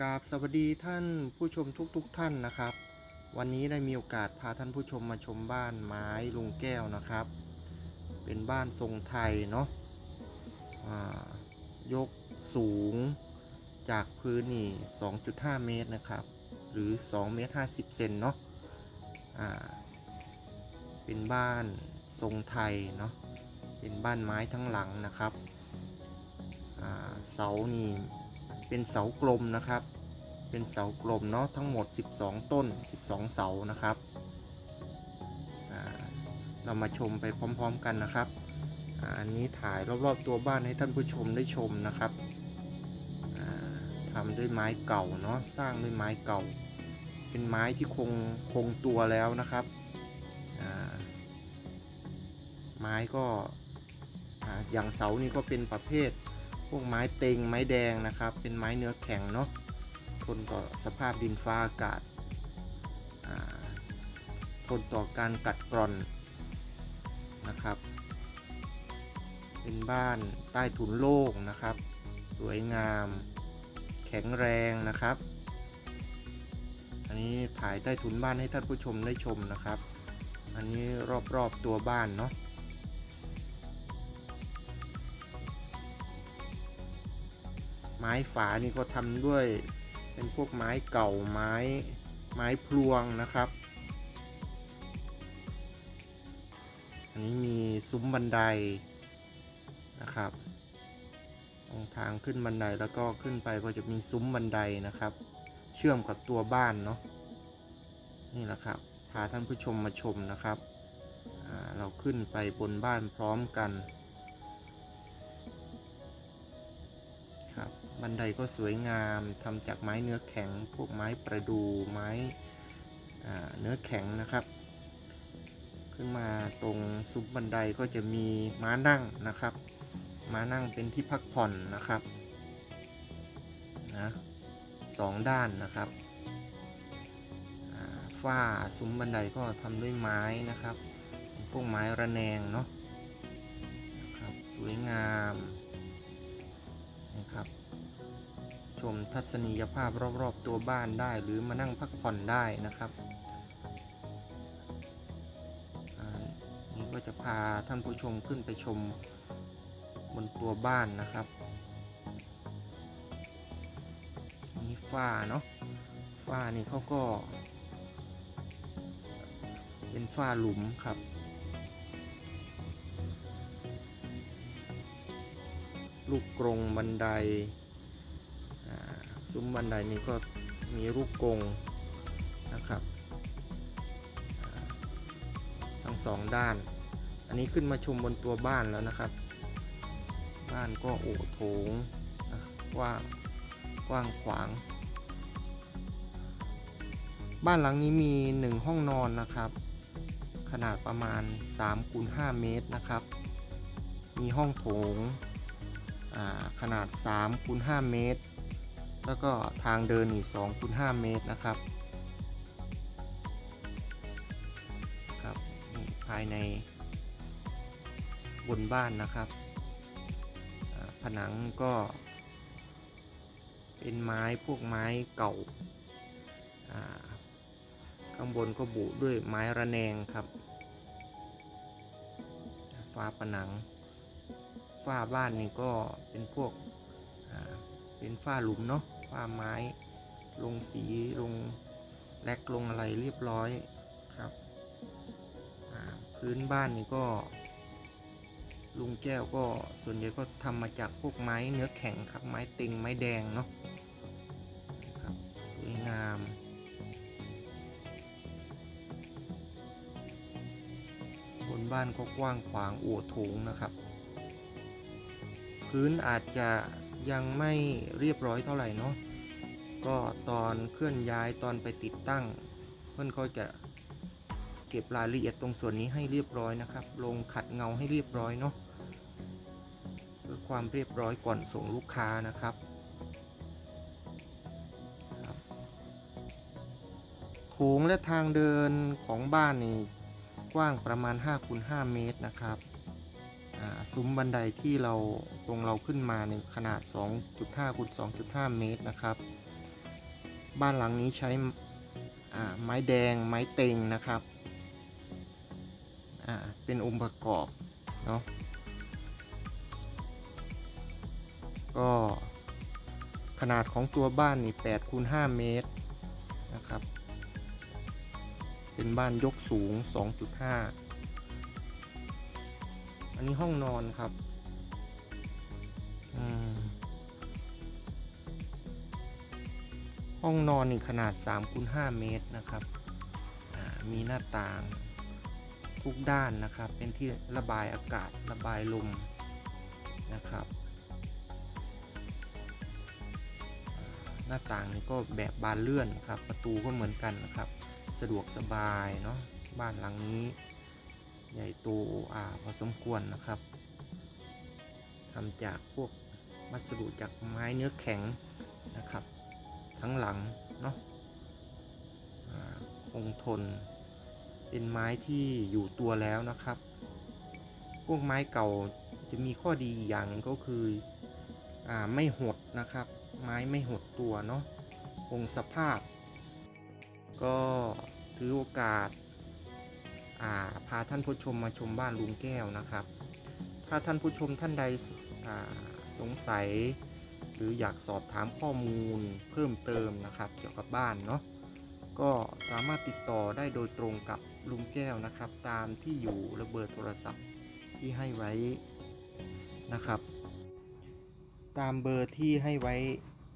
กราบสวัสดีท่านผู้ชมทุกๆทท่านนะครับ วันนี้ได้มีโอกาสพาท่านผู้ชมมาชมบ้านไม้ลุงแก้วนะครับ เป็นบ้านทรงไทยเนาะยกสูงจากพื้นนี่ 2.5 เมตรนะครับ หรือ2เมตร50 เซนเนาะอ่าเป็นบ้านทรงไทยเนาะเป็นบ้านไม้ทั้งหลังนะครับอ่าเสานี่ เป็นเสากลมนะครับ เป็นเสากลมเนาะทั้งหมด 12 ต้น 12 เสานะครับเรามาชมไปพร้อม ๆ กันนะครับอ,อันนี้ถ่ายรอบๆตัวบ้านให้ท่านผู้ชมได้ชมนะครับอ่าทำด้วยไม้เก่าเนาะสร้างด้วยไม้เก่า เป็นไม้ที่คงคงตัวแล้วนะครับไม้ก็อย่างเสานี่ก็เป็นประเภท วกไม้เต็งไม้แดงนะครับ เป็นไม้เนื้อแข็งเนาะทนต่อสภาพดินฟ้าอากาศทนต่อการกัดกร่อนนะครับ เป็นบ้านใต้ถุนโล่งนะครับ สวยงาม แข็งแรงนะครับ อันนี้ถ่ายใต้ถุนบ้านให้ท่านผู้ชมได้ชมนะครับ อันนี้รอบๆตัวบ้านเนาะ ไม้ฝานี่ก็ทำด้วยเป็นพวกไม้เก่าไม้ไม้พลวงนะครับ อันนี้มีซุ้มบันไดนะครับ ตรงทางขึ้นบันไดแล้วก็ขึ้นไปก็จะมีซุ้มบันไดนะครับ เชื่อมกับตัวบ้านเนาะ นี่แหละครับ พาท่านผู้ชมมาชมนะครับ เราขึ้นไปบนบ้านพร้อมกัน บันไดก็สวยงามทำจากไม้เนื้อแข็ง พวกไม้ประดูไม้เนื้อแข็งนะครับ ขึ้นมาตรงซุ้มบันไดก็จะมีม้านั่งนะครับ ม้านั่งเป็นที่พักผ่อนนะครับนะสองด้านนะครับฝ้าซุ้มบันไดก็ทำด้วยไม้นะครับ พวกไม้ระแนงเนาะนะครับสวยงาม มทัศนียภาพรอบๆตัวบ้านได้ หรือมานั่งพักผ่อนได้นะครับนี่ก็จะพาท่านผู้ชมขึ้นไปชมบนตัวบ้านนะครับนี่ฝ้าเนาะฝ้านี่เขาก็ เป็นฝ้าหลุมครับลูกกรงบันได ซุ้มบันไดนี้ก็มีลูกกงนะครับ ทั้งสองด้าน อันนี้ขึ้นมาชมบนตัวบ้านแล้วนะครับ บ้านก็โอ้โถงนะกว้างกว้างขวาง บ้านหลังนี้มี 1 ห้องนอนนะครับ ขนาดประมาณ3คูณ5เมตรนะครับ มีห้องโถงอ่าขนาด3คูณ5เมตร แล้วก็ทางเดินอีก2คูณ5เมตรนะครับครับภายในบนบ้านนะครับ ผนังก็เป็นไม้พวกไม้เก่า ข้างบนก็บุด้วยไม้ระแนงครับฝาผนังฝ้าบ้านนี่ก็เป็นพวกเป็นฝ้าหลุมเนาะ ฝ้าไม้ ลงสีลงแลกลงอะไรเรียบร้อยครับ พื้นบ้านนี่ก็ ลุงแก้วก็ส่วนใหญ่ก็ทำมาจากพวกไม้เนื้อแข็งครับ ไม้ต็งไม้แดงเนาะครับสวยงามบนบ้านก็กว้างขวางโอวโถงนะครับ พื้นอาจจะยังไม่เรียบร้อยเท่าไหร่เนาะ ก็ตอนเคลื่อนย้ายตอนไปติดตั้ง เพื่อนเขาจะเก็บรายละเอียดตรงส่วนนี้ให้เรียบร้อยนะครับ ลงขัดเงาให้เรียบร้อยเนาะเพื่อความเรียบร้อยก่อนส่งลูกค้านะครับโถงและทางเดินของบ้านนี่กว้างประมาณ5คูณ5เมตรนะครับซุ้มบันไดที่เราตรงเราขึ้นมาในขนาด 2.5คูณ2.5 เมตรนะครับ บ้านหลังนี้ใช้ไม้แดงไม้เต็งนะครับ เป็นองค์ประกอบเนาะ ก็ขนาดของตัวบ้านนี่8คูณ5เมตรนะครับ เป็นบ้านยกสูง 2.5 อันนี้ห้องนอนครับอม ห้องนอนนี่ขนาด3คูณ5เมตรนะครับ มีหน้าต่างทุกด้านนะครับ เป็นที่ระบายอากาศระบายลมนะครับหน้าต่างนี่ก็แบบบานเลื่อนครับ ประตูก็เหมือนกันนะครับ สะดวกสบายเนาะบ้านหลังนี้ ใหญ่โตอ่าพอสมควรนะครับทำจากพวกวัสดุจากไม้เนื้อแข็งนะครับ ทั้งหลังเนาะอ่าคงทน เป็นไม้ที่อยู่ตัวแล้วนะครับ พวกไม้เก่าจะมีข้อดีอย่างก็คืออไม่หดนะครับ ไม้ไม่หดตัวเนาะคงสภาพ ก็ถือโอกาสาพาท่านผู้ชมมาชมบ้านลุงแก้วนะครับ ถ้าท่านผู้ชมท่านใดสงสัย หรืออยากสอบถามข้อมูลเพิ่มเติมนะครับ เกี่ยวกับบ้านเนาะก็สามารถติดต่อได้โดยตรงกับลุงแก้วนะครับ ตามที่อยู่ระเบอร์โทรศัพท์ที่ให้ไว้นะครับ ตามเบอร์ที่ให้ไว้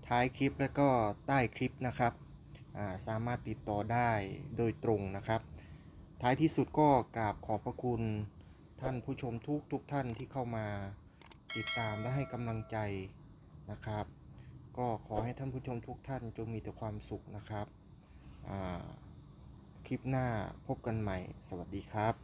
ท้ายคลิปและก็ใต้คลิปนะครับาสามารถติดต่อได้โดยตรงนะครับ ท้ายที่สุดก็กราบขอบพระคุณท่านผู้ชมทุกทุกท่านที่เข้ามาติดตามและให้กำลังใจ นะครับ ก็ขอให้ท่านผู้ชมทุกท่านจงมีแต่ความสุขนะครับ คลิปหน้าพบกันใหม่ สวัสดีครับ